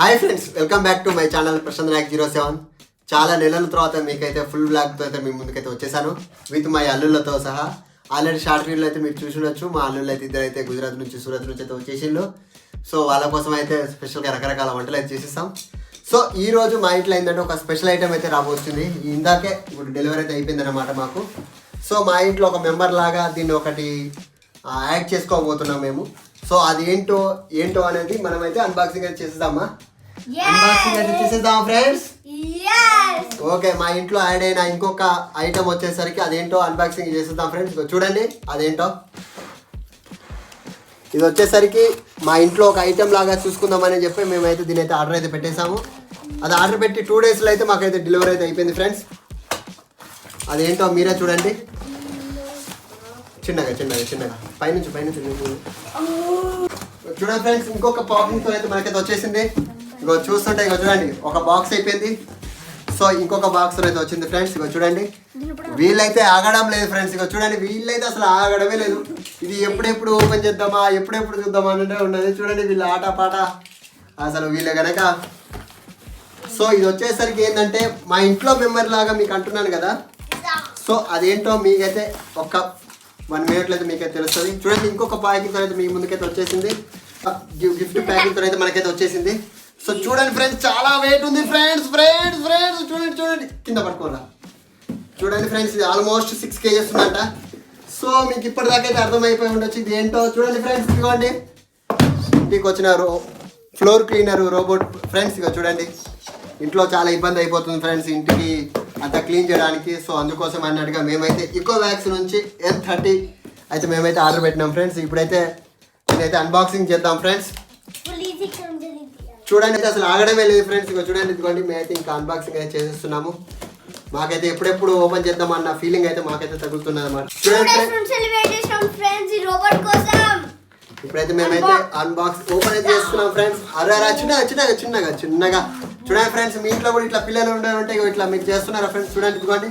Hi friends welcome back to my channel Prashant Nayak zero seven చాలా నెలల తర్వాత మీకైతే ఫుల్ బ్లాక్తో అయితే మీ ముందుకైతే వచ్చేసాను. విత్ మై అల్లుళ్ళతో సహా ఆల్రెడీ షార్ట్ వీడియోలో అయితే మీరు చూసి మా అల్లుళ్ళు అయితే ఇద్దరు అయితే గుజరాత్ నుంచి సూరత్ నుంచి అయితే వచ్చేసిండు సో వాళ్ళ కోసం అయితే స్పెషల్గా రకరకాల వంటలు అయితే చేసేస్తాం. సో ఈ రోజు మా ఇంట్లో ఏంటంటే ఒక స్పెషల్ ఐటమ్ అయితే రాబోతుంది. ఇందాకే ఇప్పుడు డెలివరీ అయితే అయిపోయింది అనమాట మాకు. సో మా ఇంట్లో ఒక మెంబర్ లాగా దీన్ని ఒకటి యాడ్ చేసుకోబోతున్నాం మేము. సో అది ఏంటో ఏంటో అనేది మనమైతే అన్బాక్సింగ్ అయితే చేసేద్దామా? అన్బాక్సింగ్ అయితే చేసేద్దాం ఫ్రెండ్స్! ఓకే మా ఇంట్లో యాడ్ అయిన ఇంకొక ఐటమ్ వచ్చేసరికి అదేంటో అన్బాక్సింగ్ చేసేద్దాం ఫ్రెండ్స్ చూడండి అదేంటో. ఇది వచ్చేసరికి మా ఇంట్లో ఒక ఐటమ్ లాగా చూసుకుందామని చెప్పి మేమైతే దీని అయితే ఆర్డర్ అయితే పెట్టేశాము. అది ఆర్డర్ పెట్టి టూ డేస్లో అయితే మాకైతే డెలివరీ అయితే అయిపోయింది ఫ్రెండ్స్ అదేంటో మీరే చూడండి. చిన్నగా చిన్నగా చిన్నగా. పైనుంచి పైనుంచి చూడండి ఫ్రెండ్స్ ఇంకొక పాపింగ్తో అయితే మనకైతే వచ్చేసింది. ఇగో చూస్తుంటే ఇగో చూడండి ఒక బాక్స్ అయిపోయింది. సో ఇంకొక బాక్స్ అయితే వచ్చింది ఫ్రెండ్స్ ఇగో చూడండి. వీళ్ళైతే ఆగడం లేదు ఫ్రెండ్స్ ఇగో చూడండి వీళ్ళైతే అసలు ఆగడమే లేదు. ఇది ఎప్పుడెప్పుడు ఓపెన్ చేద్దామా ఎప్పుడెప్పుడు చూద్దామా అంటే ఉన్నది. చూడండి వీళ్ళ ఆట పాట. అసలు వీళ్ళ కనుక సో ఇది వచ్చేసరికి ఏంటంటే మా ఇంట్లో మెంబర్ లాగా మీకు అంటున్నాను కదా. సో అదేంటో మీకైతే ఒక వన్ మినిట్లో అయితే మీకైతే తెలుస్తుంది. చూడండి ఇంకొక ప్యాకింగ్ అయితే మీ ముందుకైతే వచ్చేసింది. గిఫ్ట్ ప్యాకింగ్ అయితే మనకైతే వచ్చేసింది. సో చూడండి ఫ్రెండ్స్ చాలా వెయిట్ ఉంది ఫ్రెండ్స్ ఫ్రెండ్స్ ఫ్రెండ్స్. చూడండి చూడండి. కింద పట్టుకోరా చూడండి ఫ్రెండ్స్ ఇది ఆల్మోస్ట్ సిక్స్ కేజెస్ ఉందంట. సో మీకు ఇప్పటిదాకా అయితే అర్థమైపోయి ఉండొచ్చు ఇది ఏంటో చూడండి ఫ్రెండ్స్ ఇదిగోండి. ఇంటికి వచ్చిన రో ఫ్లోర్ క్లీనర్ రోబోట్. ఫ్రెండ్స్ ఇక చూడండి. ఇంట్లో చాలా ఇబ్బంది అయిపోతుంది ఫ్రెండ్స్ ఇంటికి అంతా క్లీన్ చేయడానికి. సో అందుకోసం అన్నట్టుగా మేమైతే ఇకో వ్యాక్స్ నుంచి ఎన్ థర్టీ అయితే మేమైతే ఆర్డర్ పెట్టినాం ఫ్రెండ్స్. ఇప్పుడైతే నేనైతే అన్బాక్సింగ్ చేద్దాం ఫ్రెండ్స్. చూడండి అయితే అసలు ఆగడమే లేదు ఫ్రెండ్స్. ఇక చూడండి ఇదిగోండి మేమైతే ఇంకా అన్బాక్సింగ్ అయితే చేసేస్తున్నాము. మాకైతే ఎప్పుడెప్పుడు ఓపెన్ చేద్దామన్న ఫీలింగ్ అయితే మాకైతే తగులుతున్నది అన్నమాట. ఇప్పుడైతే మేమైతే అన్బాక్స్ ఓపెన్ అయితే చేస్తున్నాం ఫ్రెండ్స్. అరే అరే చిన్నగా చిన్నగా చిన్నగా చిన్నగా. చూడండి ఫ్రెండ్స్ మీ ఇంట్లో కూడా ఇట్లా పిల్లలు ఉండాలంటే ఉంటే ఇగో ఇట్లా మీరు చేస్తున్నారా ఫ్రెండ్స్ చూడండి ఇదిగోండి.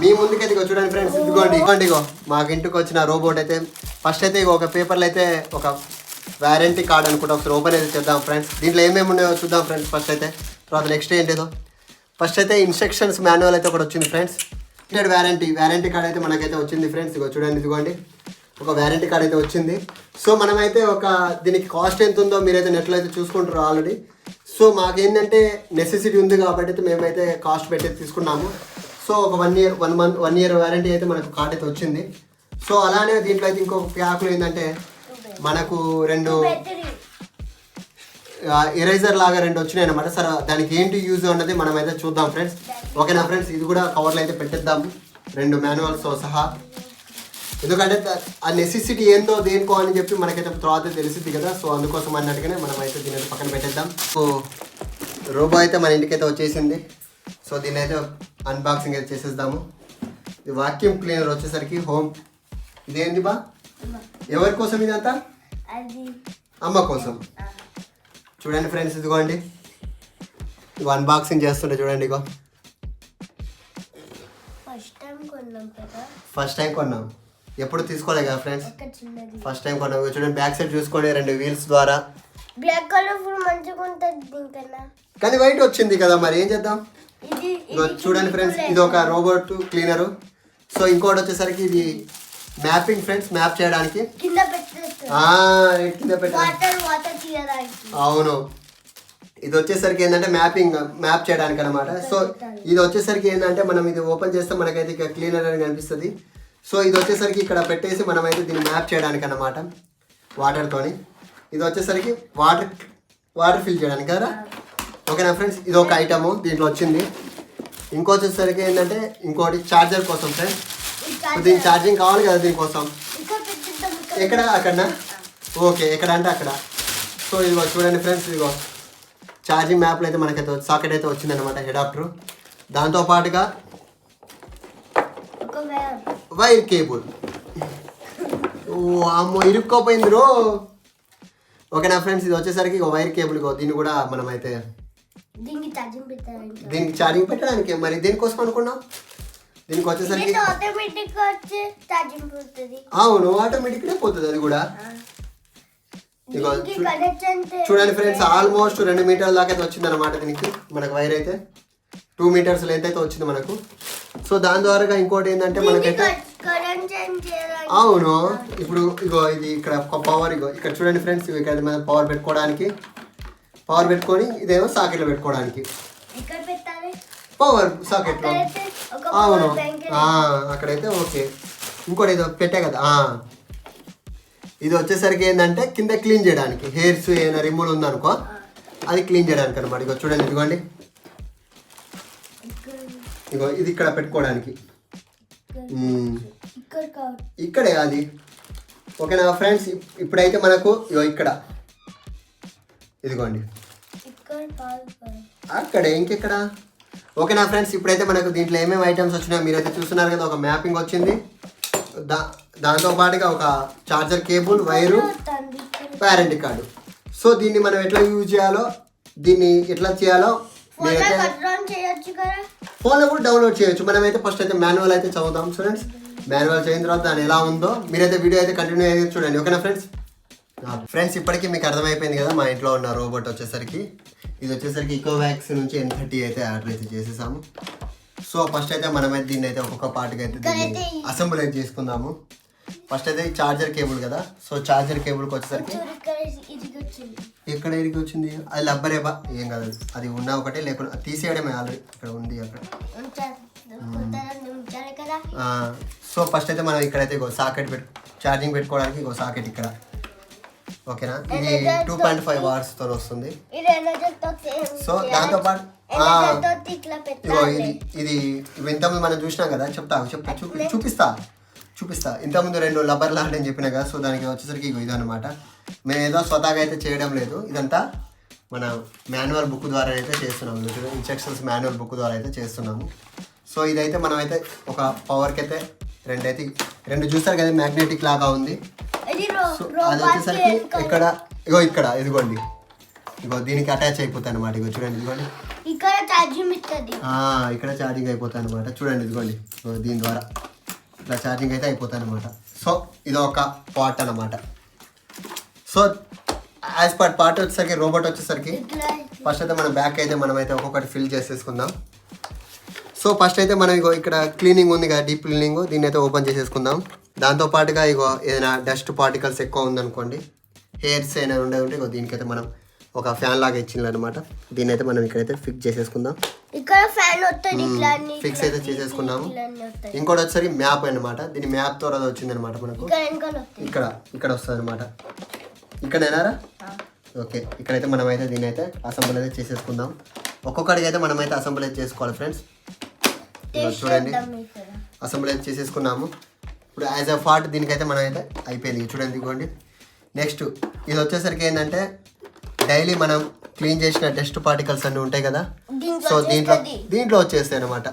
మీ ముందుకైతే ఇగో చూడండి ఫ్రెండ్స్ ఇదిగోండి ఇదిగోండి ఇగో. మాకు ఇంటికి వచ్చిన రోబోట్ అయితే ఫస్ట్ అయితే ఇగో ఒక పేపర్లో అయితే ఒక వారంటీ కార్డ్ అనుకుంటా ఒకసారి ఓపెన్ అయితే చేద్దాం ఫ్రెండ్స్ దీంట్లో ఏమేమి ఉన్నాయో చూద్దాం ఫ్రెండ్స్ ఫస్ట్ అయితే. తర్వాత నెక్స్ట్ ఏంటిదో. ఫస్ట్ అయితే ఇన్స్ట్రక్షన్స్ మాన్యువల్ అయితే ఒకటి వచ్చింది friends inter warranty warranty card అయితే మనకైతే వచ్చింది ఫ్రెండ్స్ ఇగో చూడండి ఇదిగోండి. ఒక వారంటీ కార్డ్ అయితే వచ్చింది. సో మనమైతే ఒక దీనికి కాస్ట్ ఎంత ఉందో మీరైతే నెట్లో అయితే చూసుకుంటారు ఆల్రెడీ సో మాకేంటంటే నెసెసిటీ ఉంది కాబట్టి అయితే మేమైతే కాస్ట్ పెట్టి తీసుకున్నాము. సో ఒక one year one month one year warranty అయితే మనకు కార్డ్ అయితే వచ్చింది. సో అలానే దీంట్లో అయితే ఇంకొక ప్యాక్లో ఏంటంటే మనకు రెండు. ఎరేజర్ లాగా రెండు వచ్చినాయి అనమాట సరే దానికి ఏంటి యూజ్ ఉన్నది మనం అయితే చూద్దాం ఫ్రెండ్స్ ఓకేనా ఫ్రెండ్స్ ఇది కూడా కవర్లో అయితే పెట్టేద్దాం. రెండు మాన్యువల్స్తో సహా. ఎందుకంటే ఆ నెసెసిటీ ఏందో దేనికో అని చెప్పి మనకైతే తర్వాత తెలిసింది కదా. సో అందుకోసం అన్నట్టుగానే మనం అయితే దీని అయితే పక్కన పెట్టేద్దాం. సో రోబో అయితే మన ఇంటికైతే వచ్చేసింది. సో దీన్ని అయితే అన్బాక్సింగ్ అయితే చేసేద్దాము. ఇది వాక్యూమ్ క్లీనర్ వచ్చేసరికి హోమ్ ఇదేంది బా? ఎవరి కోసం ఇదంతా? అమ్మ కోసం. చూడండి ఫ్రెండ్స్ ఇదిగోండి. ఇగో అన్బాక్సింగ్ చేస్తుంటే చూడండి ఇగో. ఫస్ట్ టైం కొన్నాం. ఎప్పుడు తీసుకోలే కదా ఫ్రెండ్స్ ఫస్ట్ టైం కొన్నాం చూడండి బ్యాక్ సైడ్ చూసుకోండి రెండు వీల్స్ ద్వారా. బ్లాక్ కలర్ ఫుల్ మంచిగా ఉంటుంది కానీ వైట్ వచ్చింది కదా మరి ఏం చేద్దాం? చూడండి ఫ్రెండ్స్ ఇది ఒక రోబోట్ క్లీనరు సో ఇంకోటి వచ్చేసరికి ఇది మ్యాపింగ్ ఫ్రెండ్స్ మ్యాప్ చేయడానికి. కింద అవును. ఇది వచ్చేసరికి ఏంటంటే మ్యాపింగ్ మ్యాప్ చేయడానికి అనమాట సో ఇది వచ్చేసరికి ఏంటంటే మనం ఇది ఓపెన్ చేస్తే మనకైతే ఇక క్లీనర్ అని కనిపిస్తుంది. సో ఇది వచ్చేసరికి ఇక్కడ పెట్టేసి మనం అయితే దీన్ని మ్యాప్ చేయడానికి అనమాట వాటర్తోని ఇది వచ్చేసరికి వాటర్ వాటర్ ఫిల్ చేయడానికి కదా? ఓకేనా ఫ్రెండ్స్ ఇది ఒక ఐటము దీంట్లో వచ్చింది. ఇంకో వచ్చేసరికి ఏంటంటే ఇంకోటి ఛార్జర్ కోసం ఫ్రెండ్స్ దీని ఛార్జింగ్ కావాలి కదా దీనికోసం? ఎక్కడ? అక్కడనా? ఓకే ఎక్కడ అంటే అక్కడ. సో ఇదిగో చూడండి ఫ్రెండ్స్ ఇదిగో. ఛార్జింగ్ మ్యాప్లో అయితే మనకైతే సాకెట్ అయితే వచ్చిందనమాట అడాప్టర్ దాంతో పాటుగా ఒక వ్యాన్ వైర్ కేబుల్. ఓ అమ్మో ఇరుక్కోపోయింది రో ఓకేనా ఫ్రెండ్స్ ఇది వచ్చేసరికి వైర్ కేబుల్ దీన్ని కూడా మనం అయితే దీనికి ఛార్జింగ్ పెట్టాలంట దీనికి ఛార్జింగ్ పెట్టడానికి. మరి దేనికోసం అనుకున్నాం దీనికి వచ్చేసరికి ఇది ఆటోమేటిక్ వచ్చి ఛార్జింగ్ పోతుంది. అవును అది కూడా. చూడండి ఫ్రెండ్స్ ఆల్మోస్ట్ రెండు మీటర్ల దాకా అయితే వచ్చింది అనమాట దీనికి మనకు వైర్ అయితే. టూ మీటర్స్ లెంత్ అయితే వచ్చింది మనకు. సో దాని ద్వారా ఇంకోటి ఏంటంటే మనకైతే అవును. ఇప్పుడు ఇగో ఇది ఇక్కడ ఒక పవర్ ఇగో. ఇక్కడ చూడండి ఫ్రెండ్స్ ఇక్కడ మనం పవర్ పెట్టుకోవడానికి. పవర్ పెట్టుకొని ఇదేమో సాకెట్లో పెట్టుకోవడానికి. పవర్ సాకెట్లో అవును. అక్కడైతే ఓకే. ఇంకోటి ఏదో పెట్టా కదా. ఇది వచ్చేసరికి ఏంటంటే కింద క్లీన్ చేయడానికి. హెయిర్స్ ఏమైనా రిమూవ్ ఉందనుకో అది క్లీన్ చేయడానికి అనమాట ఇగో చూడండి ఇదిగోండి. ఇగో ఇది ఇక్కడ పెట్టుకోవడానికి. ఇక్కడ అది. ఓకేనా ఫ్రెండ్స్? ఇప్పుడైతే మనకు ఇగో ఇక్కడ. ఇదిగోండి. అక్కడే ఇంకెక్కడ? ఓకేనా ఫ్రెండ్స్? ఇప్పుడైతే మనకు దీంట్లో ఏమేమి ఐటమ్స్ వచ్చినాయో మీరైతే చూస్తున్నారు కదా ఒక మ్యాపింగ్ వచ్చింది. దా దాంతో పాటుగా ఒక charger cable wire warranty card so దీన్ని మనం ఎట్లా యూజ్ చేయాలో దీన్ని ఎట్లా చేయాలో ఫోన్లో ఫోన్లో కూడా డౌన్లోడ్ చేయొచ్చు. మనమైతే ఫస్ట్ అయితే మాన్యువల్ అయితే చదువుతాం. స్టూడెంట్స్ మాన్యువల్ చేయిన తర్వాత దాని ఎలా ఉందో మీరైతే వీడియో అయితే కంటిన్యూ అయితే చూడండి. ఓకేనా ఫ్రెండ్స్ ఫ్రెండ్స్ ఇప్పటికీ మీకు అర్థమైపోయింది కదా మా ఇంట్లో ఉన్న రోబోట్ వచ్చేసరికి. ఇది వచ్చేసరికి ఈకోవాక్స్ నుంచి ఎన్ థర్టీ అయితే ఆర్డర్ అయితే చేసేసాము. సో ఫస్ట్ అయితే మనమైతే దీన్ని అయితే ఒక్కొక్క పార్ట్కి అయితే దీన్ని అసెంబుల్ అయితే చేసుకుందాము. ఫస్ట్ అయితే చార్జర్ కేబుల్ కదా. సో చార్జర్ కేబుల్కి వచ్చేసరికి ఎక్కడ ఎడికి వచ్చింది? అది లబ్బరే బా ఏం కాదు. అది ఉన్నా ఒకటే లేకుండా తీసేయడమే ఆల్రెడీ. ఇక్కడ ఉంది అక్కడ. సో ఫస్ట్ అయితే మనం ఇక్కడైతే ఇగో సాకెట్ పెట్టు ఛార్జింగ్ పెట్టుకోవడానికి ఇగో సాకెట్ ఇక్కడ. ఓకేనా? ఇది టూ పాయింట్ ఫైవ్తో వస్తుంది. సో దాంతో పాటు ఆ, ఎనర్జీతో ఇట్లా ఇగో ఇది ఇది ఇంతకుముందు మనం చూసినాం కదా? చెప్తా చెప్తా చూపి చూపిస్తా. చూపిస్తా. ఇంతకుముందు రెండు లబ్బర్ లాంటి అని చెప్పినా కదా సో దానికి వచ్చేసరికి ఇగో ఇదన్నమాట. మేము ఏదో స్వతహాగా అయితే చేయడం లేదు. ఇదంతా మన మాన్యువల్ బుక్ ద్వారా అయితే చేస్తున్నాము. ఇన్స్ట్రక్షన్స్ మాన్యువల్ బుక్ ద్వారా అయితే చేస్తున్నాము. సో ఇదైతే మనం అయితే ఒక పవర్కి అయితే రెండు అయితే రెండు చూస్తారు కదా మ్యాగ్నెటిక్ లాగా ఉంది. సో అది వచ్చేసరికి ఇక్కడ ఇగో ఇక్కడ ఇదిగోండి. ఇగో దీనికి అటాచ్ అయిపోతాయి అనమాట ఇగో చూడండి ఇదిగోండి. ఇక్కడ ఛార్జింగ్ ఇక్కడ ఛార్జింగ్ అయిపోతాయి అనమాట చూడండి ఇదిగోండి. దీని ద్వారా. ఇట్లా ఛార్జింగ్ అయితే అయిపోతుంది అనమాట సో ఇది ఒక పార్ట్ అనమాట సో యాజ్ పర్ పార్ట్ వచ్చేసరికి రోబోట్ వచ్చేసరికి ఫస్ట్ అయితే మనం బ్యాక్ అయితే మనం అయితే ఒక్కొక్కటి ఫిల్ చేసేసుకుందాం. సో ఫస్ట్ అయితే మనం ఇగో ఇక్కడ క్లీనింగ్ ఉంది కదా డీప్ క్లీనింగ్ దీన్ని అయితే ఓపెన్ చేసేసుకుందాం. దాంతో పాటుగా ఇగో ఏదైనా డస్ట్ పార్టికల్స్ ఎక్కువ ఉందనుకోండి హెయిర్స్ ఏమైనా ఉండే ఉంటే ఇగో దీనికైతే మనం ఒక ఫ్యాన్ లాగా ఇచ్చింది అనమాట దీన్ని అయితే మనం ఇక్కడైతే ఫిక్స్ చేసేసుకుందాం. ఇక్కడ ఫ్యాన్ వస్తుంది ఫిక్స్ అయితే చేసేసుకున్నాము ఇంకోటి వచ్చేసరికి మ్యాప్ అనమాట దీని మ్యాప్ ద్వారా వచ్చింది అనమాట మనకు. ఇక్కడ వస్తుంది ఇక్కడ ఇక్కడ వస్తుంది అనమాట ఇక్కడేనారా ఓకే ఇక్కడైతే మనం అయితే దీన్ని అయితే అసెంబ్లీ అయితే చేసేసుకుందాం. ఒక్కొక్కడికి అయితే మనం అయితే అసెంబ్లీ అయితే చేసుకోవాలి ఫ్రెండ్స్ చూడండి. ఇక్కడ. అసెంబ్లీ అయితే చేసేసుకున్నాము. ఇప్పుడు యాజ్ అ ఫార్ట్ దీనికైతే మనం అయితే అయిపోయింది. చూడండి ఇదిగోండి. నెక్స్ట్ ఇది వచ్చేసరికి ఏంటంటే డైలీ మనం క్లీన్ చేసిన డస్ట్ పార్టికల్స్ అన్నీ ఉంటాయి కదా? సో దీంట్లో. దీంట్లో వచ్చేస్తాయి అనమాట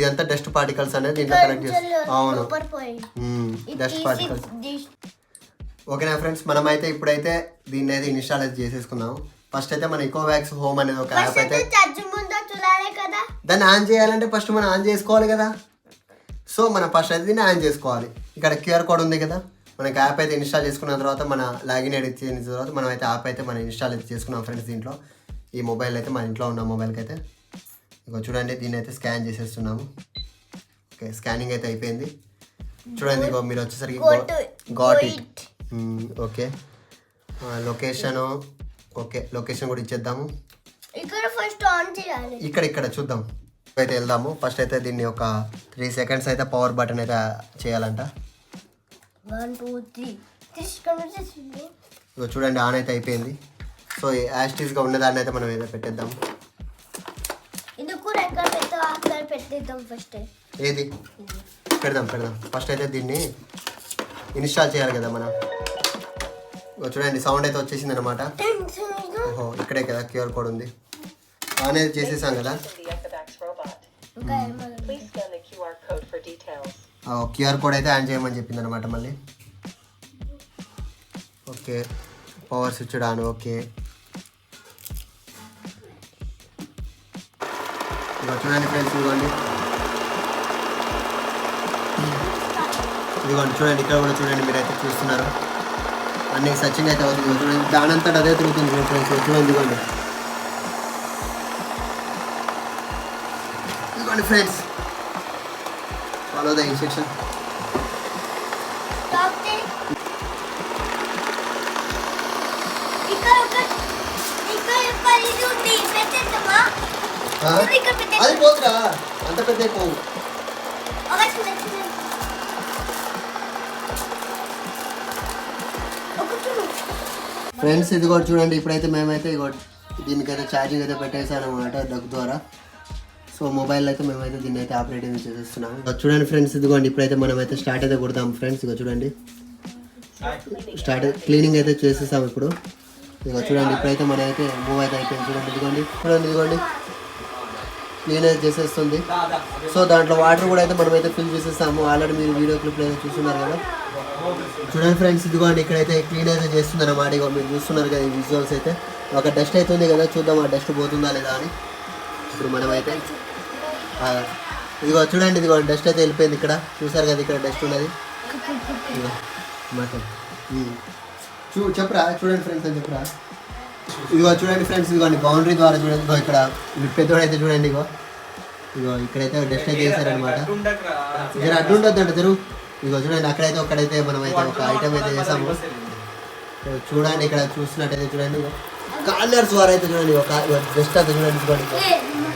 ఇదంతా డస్ట్ పార్టికల్స్ అనేది దీంట్లో కలెక్ట్ చేస్తాం అవును. Dust particles. ఓకేనా ఫ్రెండ్స్? మనమైతే ఇప్పుడైతే దీన్ని అయితే ఇన్స్టాల్ అయితే చేసేసుకుందాం ఫస్ట్ అయితే మన ఇకోవాక్స్ హోమ్ అనేది ఒక యాప్ అయితే దాన్ని ఆన్ చేయాలంటే ఫస్ట్ మనం ఆన్ చేసుకోవాలి కదా. సో మనం ఫస్ట్ అయితే దీన్ని ఆన్ చేసుకోవాలి. ఇక్కడ క్యూఆర్ కోడ్ ఉంది కదా? మనకి యాప్ అయితే ఇన్స్టాల్ చేసుకున్న తర్వాత మన లాగిన్ ఎడిట్ చేసిన తర్వాత మనం అయితే యాప్ అయితే మనం ఇన్స్టాల్ అయితే చేసుకున్నాం ఫ్రెండ్స్ దీంట్లో. ఈ మొబైల్ అయితే మన ఇంట్లో ఉన్న మొబైల్కి అయితే. ఇక చూడండి దీన్ని అయితే స్కాన్ చేసేస్తున్నాము. ఓకే స్కానింగ్ అయితే అయిపోయింది. చూడండి ఇగో మీరు వచ్చేసరికి got it okay. Location okay location కూడా ఇచ్చేద్దాము. ఇక్కడ ఫస్ట్ ఆన్ చేయాలి. ఇక్కడ ఇక్కడ చూద్దాం. అయితే వెళ్దాము. ఫస్ట్ అయితే దీన్ని ఒక త్రీ సెకండ్స్ అయితే పవర్ బటన్ అయితే చేయాలంట. వన్ టూ త్రీ తీసుకొని వచ్చేసింది ఇగో చూడండి ఆన్ అయితే అయిపోయింది. సో యాస్టీస్గా ఉన్నదాన్ని అయితే మనం ఏదో పెట్టేద్దాం. ఇది కూడా ఎక్కడ పెట్టా అక్కడ పెట్టేద్దాం ఫస్ట్ ఏది? పెడదాం పెడదాం. ఫస్ట్ అయితే దీన్ని ఇన్స్టాల్ చేయాలి కదా మనం. ఇగో చూడండి సౌండ్ అయితే వచ్చేసింది అనమాట ఓహో ఇక్కడే కదా క్యూఆర్ కోడ్ ఉంది. ఆన్ అయితే చేసేసాం కదా. క్యూఆర్ కోడ్ అయితే ఆన్ చేయమని చెప్పింది అనమాట మళ్ళీ. Okay. Power switch on okay. ఇదిగో చూడండి ఫ్రెండ్స్ ఇదిగోండి. ఇదిగోండి చూడండి ఇక్కడ కూడా చూడండి మీరైతే చూస్తున్నారు. అన్ని సచింగ్ అయితే అవుతుంది. చూడండి దాని అదే తిరుగుతుంది ఫ్రెండ్స్ చూడండి ఇదిగోండి. ఇదిగోండి ఫ్రెండ్స్ ఇది ఇక్కడ పెట్టేద్దాం అది పోతురా. అంత పెద్ద పోవు. ఫ్రెండ్స్ ఇది కూడా చూడండి. ఇప్పుడైతే మేమైతే ఇగో దీనికైతే ఛార్జింగ్ అయితే పెట్టేసాను అనమాట డగ్ ద్వారా. సో మొబైల్ అయితే మేమైతే దీన్ని అయితే ఆపరేటింగ్ చేసేస్తున్నాం. చూడండి ఫ్రెండ్స్ ఇదిగోండి ఇప్పుడైతే మనమైతే స్టార్ట్ అయితే కొడతాం. ఫ్రెండ్స్ ఇక చూడండి. స్టార్ట్ క్లీనింగ్ అయితే చేసేస్తాం ఇప్పుడు. ఇక చూడండి ఇప్పుడైతే మనం అయితే మూవ్ అయితే అయిపోయింది. చూడండి ఇదిగోండి చూడండి ఇదిగోండి. క్లీన్ అయితే చేసేస్తుంది. సో దాంట్లో వాటర్ కూడా అయితే మనమైతే ఫిల్ చేసేస్తాము ఆల్రెడీ మీరు వీడియో క్లిప్ అయితే చూస్తున్నారు కదా. చూడండి ఫ్రెండ్స్ ఇదిగోండి ఇక్కడైతే క్లీన్ అయితే చేస్తుంది అన్నమాట మీరు చూస్తున్నారు కదా ఈ విజువల్స్ అయితే. ఒక డస్ట్ అయితే ఉంది కదా చూద్దాం ఆ డస్ట్ పోతుందా లేదా అని. ఇప్పుడు మనమైతే ఇదిగో చూడండి ఇదిగో డస్ట్ అయితే వెళ్ళిపోయింది ఇక్కడ. చూసారు కదా ఇక్కడ డస్ట్ ఉన్నది? మటన్ చూ చెప్పరా చూడండి ఫ్రెండ్స్ అని చెప్పరా. ఇదిగో చూడండి ఫ్రెండ్స్ ఇదిగోండి బౌండరీ ద్వారా చూడండి. ఇదిగో ఇక్కడ పెద్దోడు అయితే చూడండి ఇగో ఇగో ఇక్కడైతే డస్ట్ అయితే చేశారనమాట జర అడ్డు ఉండొద్దు అంట జరుగు ఇదిగో చూడండి అక్కడైతే ఒక్కడైతే మనం అయితే ఒక ఐటమ్ అయితే చేసాము చూడండి ఇక్కడ చూస్తున్నట్టయితే చూడండి కాలర్స్ ద్వారా అయితే చూడండి ఒక జస్ట్ అయితే చూడండి ఇదిగోండి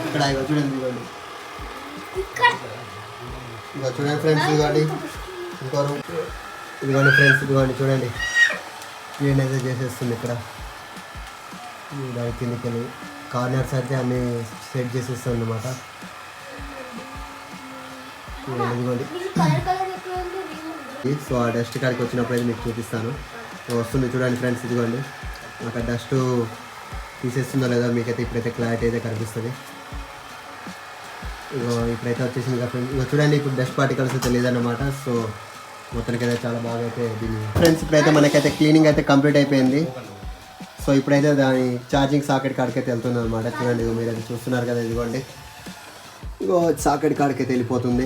ఇక్కడ ఇగో చూడండి ఇదిగోండి ఇక్కడ. ఇగో చూడండి ఫ్రెండ్స్ ఇదిగోండి. ఇంకో రూమ్ ఇదిగోండి ఫ్రెండ్స్ ఇదిగోండి చూడండి. క్లీన్ అయితే చేసేస్తుంది ఇక్కడ. దాని కిందకి వెళ్ళి కార్నర్స్ అయితే అన్ని సెట్ చేసేస్తుంది అనమాట ఇదిగోండి. సో ఆ డస్ట్ కాడికి వచ్చినప్పుడు అయితే మీకు చూపిస్తాను. వస్తుంది చూడండి ఫ్రెండ్స్ ఇదిగోండి. అక్కడ డస్ట్ తీసేస్తుందో లేదో మీకైతే ఇప్పుడైతే క్లారిటీ అయితే కనిపిస్తుంది. ఇగో ఇప్పుడైతే వచ్చేసింది ఫ్రెండ్స్ ఇగో చూడండి ఇప్పుడు డస్ట్ పార్టికల్స్ అయితే లేదన్నమాట సో మొత్తానికి అయితే చాలా బాగా అయితే దీన్ని ఫ్రెండ్స్ ఇప్పుడైతే మనకైతే క్లీనింగ్ అయితే కంప్లీట్ అయిపోయింది. సో ఇప్పుడైతే దాని ఛార్జింగ్ సాకెట్ కాడికైతే వెళ్తుంది అనమాట చూడండి ఇగో మీరు అయితే చూస్తున్నారు కదా ఇదిగోండి. ఇగో సాకెట్ కాడికైతే వెళ్ళిపోతుంది.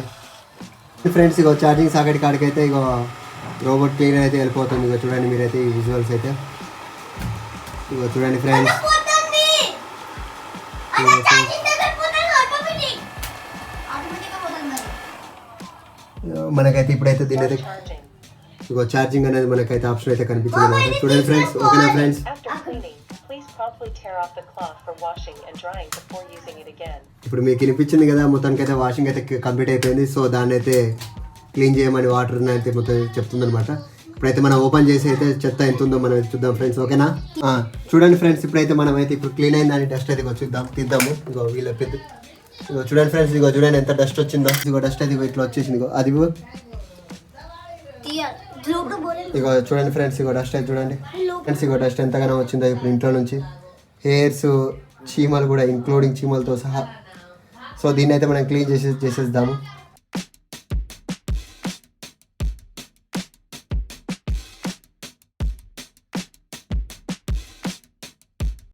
ఫ్రెండ్స్ ఇగో ఛార్జింగ్ సాకెట్ కాడికి అయితే ఇగో రోబోట్ క్లీనర్ అయితే వెళ్ళిపోతుంది. ఇగో చూడండి మీరైతే ఈ విజువల్స్ అయితే. ఇగో చూడండి ఫ్రెండ్స్ మనకైతే ఇప్పుడైతే దీని అయితే. ఇగో ఛార్జింగ్ అనేది మనకైతే ఆప్షన్ అయితే కనిపించింది అనమాట చూడండి ఫ్రెండ్స్ ఓకేనా ఫ్రెండ్స్. ఇప్పుడు మీకు వినిపించింది కదా మొత్తానికి అయితే వాషింగ్ అయితే కంప్లీట్ అయిపోయింది. సో దాన్ని అయితే క్లీన్ చేయమని వాటర్ అయితే మొత్తం చెప్తుంది అనమాట ఇప్పుడైతే మనం ఓపెన్ చేసి అయితే చెత్త ఎంత ఉందో మనం చూద్దాం ఫ్రెండ్స్ ఓకేనా చూడండి ఫ్రెండ్స్ ఇప్పుడైతే మనం అయితే ఇప్పుడు క్లీన్ అయిన దాని డస్ట్ అయితే చూద్దాం తీద్దాము. ఇగో వీళ్ళ పెద్ద ఇగో చూడండి ఫ్రెండ్స్ ఇగో చూడండి ఎంత డస్ట్ వచ్చిందో. ఇగో డస్ట్ అయితే ఇగో ఇట్లా వచ్చేసింది ఇగో అది ఇగో చూడండి ఫ్రెండ్స్ ఇగో డస్ట్ అయితే చూడండి. ఫ్రెండ్స్ ఇగో డస్ట్ ఎంతగానో వచ్చిందో ఇప్పుడు ఇంట్లో నుంచి. హెయిర్స్ చీమలు కూడా ఇంక్లూడింగ్ చీమలతో సహా. సో దీన్ని అయితే మనం క్లీన్ చేసి చేసేద్దాము.